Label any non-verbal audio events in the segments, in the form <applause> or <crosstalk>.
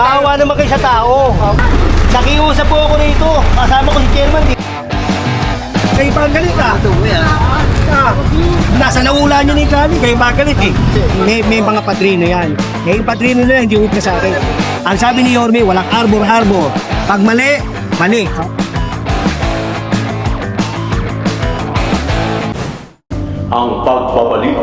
Maawa naman kayo sa tao. Nakiusap po ako rito. Kasama ko si Chairman. Di. Kayo pa ang galit ah. Ah, nasa naula nyo ni Kami, kayo pa eh. May, may mga padrino yan. Yung padrino na hindi upna sa akin. Ang sabi ni Yorme, walang arbor-arbor. Pag mali, mali. ang pagbabalik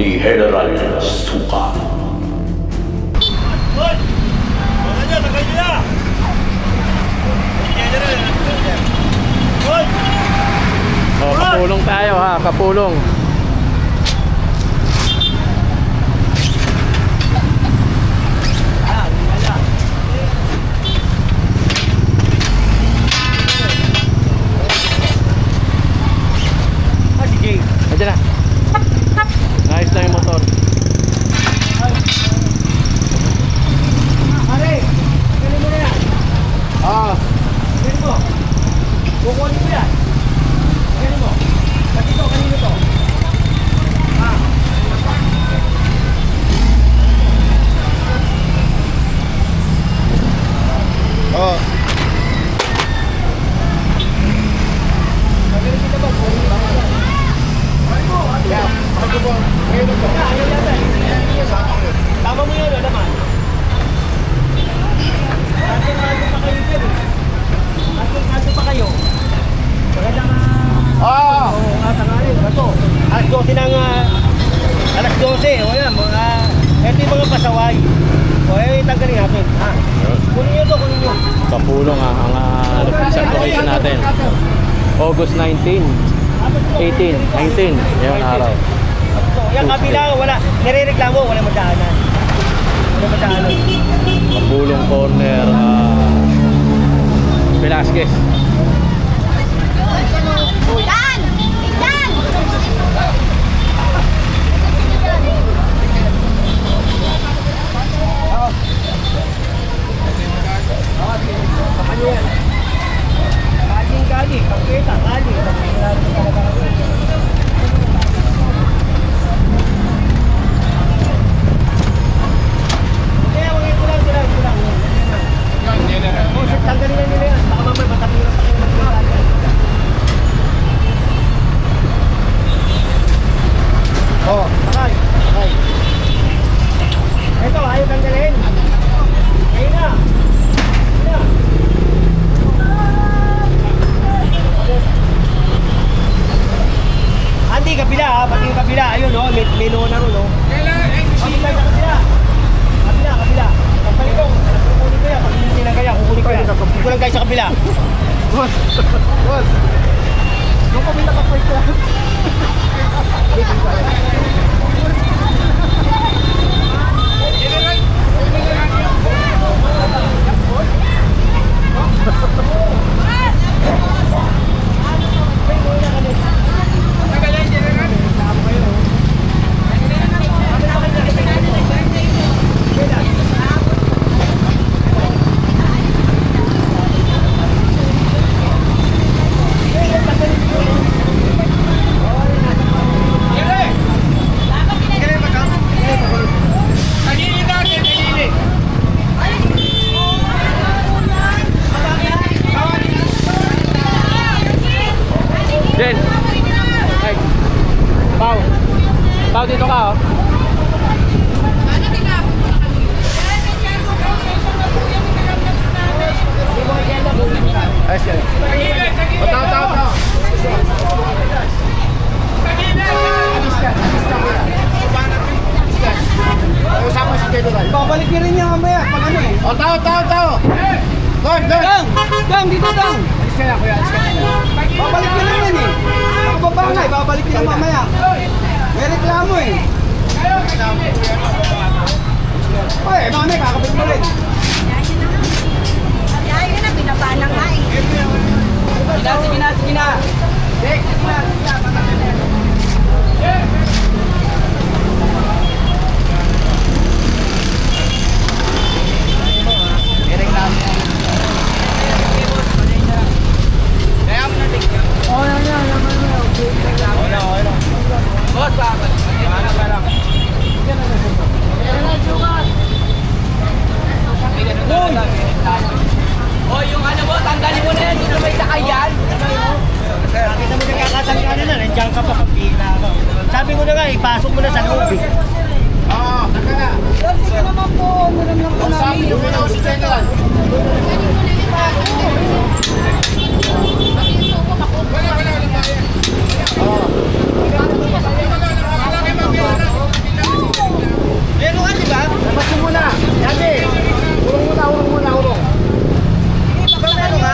ni General Suka. Tayo ha, kapulong. Ah, si Jay. Ayan na. Nice lang yung motor. Pare, galing mo na yan. Ah, Galing mo. Kukunin mo yan. Galing mo. Pati ito, kanino to? Ah. oh. Tama mo yun, ano naman? Nandun, nandun pa kayo dyan eh. Nandun, nandun pa kayo. Magandang ah... Ah! Oo, nga tangalin. Bato. Alas 12 ng... ah, alas 12. O yan, mga... Ito yung mga pasaway. O, eh, tanggalin natin. Ha? Kunin nyo to, kunin nyo. Kapulong ha, ang uh, location natin. August 19, 18, 19. Yung araw. Yung kabila, wala. Nire-reklamo, wala madaanan. Wala madaanan. Kapulong corner. ah, Velasquez. Dan! Dan! Ano yan? Galing, galing. Pagkita, galing. Kaya, wag yung kulang, kulang, kulang. Oh, shit, tanggalin na nila yan. Baka mamaya matapiran pa kayo magkakala. Oh, sakay. Sakay. Ito, ayaw tanggalin. Ayun na. Ayun na. Andi, kabila ha, pati yung kabila, ayun no, may, may lona ron no. Kabila, kabila. Kabila, kabila. Pagpalit ko, kukunin ko yan, pag hindi na kaya, kukunin ko. Kukulang kayo sa kabila. Yung kabila ka pa ito. Jen! Ay! Pau! Pau, dito ka oh. Ayos yan. Tao, tao, tao. Usapan si General. Babalik niya rin niya mamaya, pag ano eh. O, tao, tao, tao! Doon, doon! Dang! Dang, dito dang! Alis ka na, kuya. Alis ka na. Babalik niya naman eh. Pagbaba nga eh, babalik niya mamaya. May reklamo eh. Oy, mamaya kakabit mo rin. Yun na, binaba na nga eh. Sige na, sige na, sige na. Ka pa, pagpila ka. Sabi ko na nga, ipasok mo na sa loob eh. Sige naman po, meron lang po namin. Meron ka, di ba? Labas mo muna. Dati. Urong muna, urong muna, urong. Meron ka?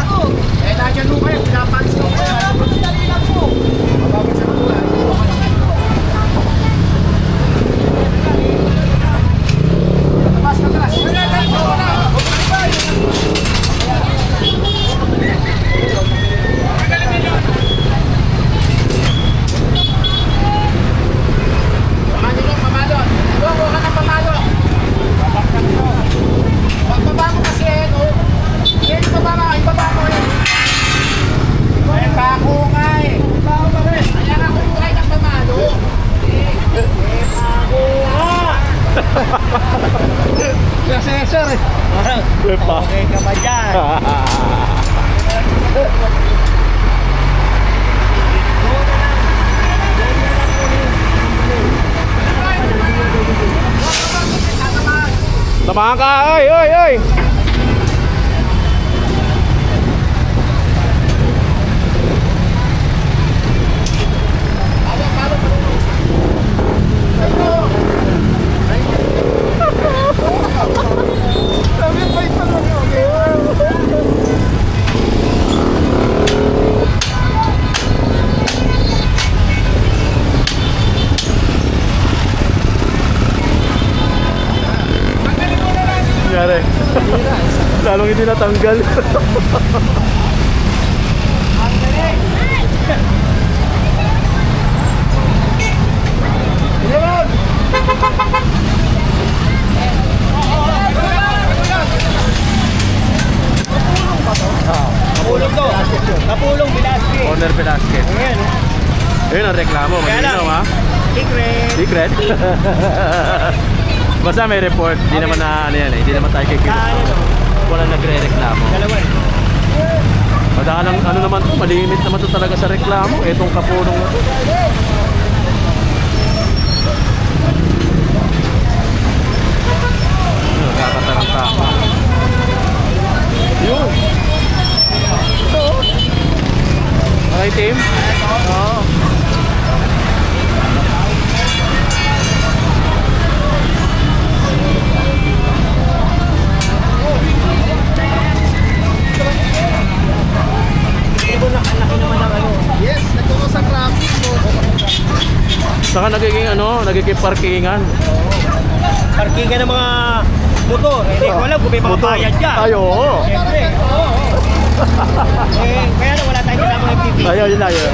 Eh, nandiyan mo kayo. Pinapalis ko kayo. Mababag sa mga. Labas ka, labas. Pagbaba mo kasi eh, no? Yan yung baba mo, ibaba mo eh. Ay, pako nga eh. Pako ba rin? Kaya nga kung buhay ng pamalo. Eh, eh, pako nga. Kasi sir eh. Okay ka ba dyan? Samahan ka! Oy, oy, oy! Natanggal. Kapulong to. Kapulong Velasquez. Owner Velasquez. Ayan. Ayun ang reklamo. Malinaw ha? Secret. Secret? <laughs> Basta may report. Hindi naman na ano yan eh. Hindi naman tayo kikilos. Ano? Walang nagre-reklamo. Dalawa eh. Madalang ano naman to, malimit naman to talaga sa reklamo. Itong kapulong na to. Ano, Nakakataranta. Yun. Ito. oh. Okay, team? Oo. Yes, Saka nagiging ano, nagiging parkingan. Parkingan ng mga motor. Eh, Hindi ko alam kung may mga bayad dyan. Ay, oo. Siyempre. Oo. eh, kaya na wala tayong kasama FTP. Ayaw, yun na, yun.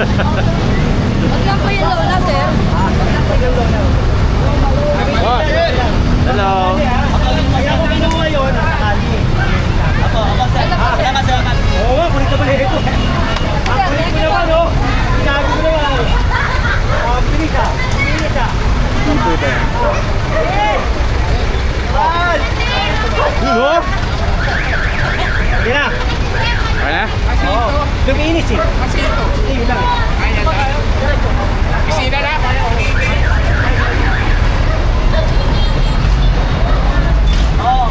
Wag lang po yung lola, sir. Oh. Hello. Kaya ako kinuha yun, nasa kanya. Ako, ako, sir. Salamat, salamat. Oo nga, kulit ka pala ito. Ang kulit ko naman, oh. Ko naman. Ah, bilis ah. Bilis ah. Ah! Yun oh. Hindi na. Ha? Kasi oh. ito. Lumiinis eh. Kasi ito. Ayun lang eh. Ayun lang. Pisina na. Oh.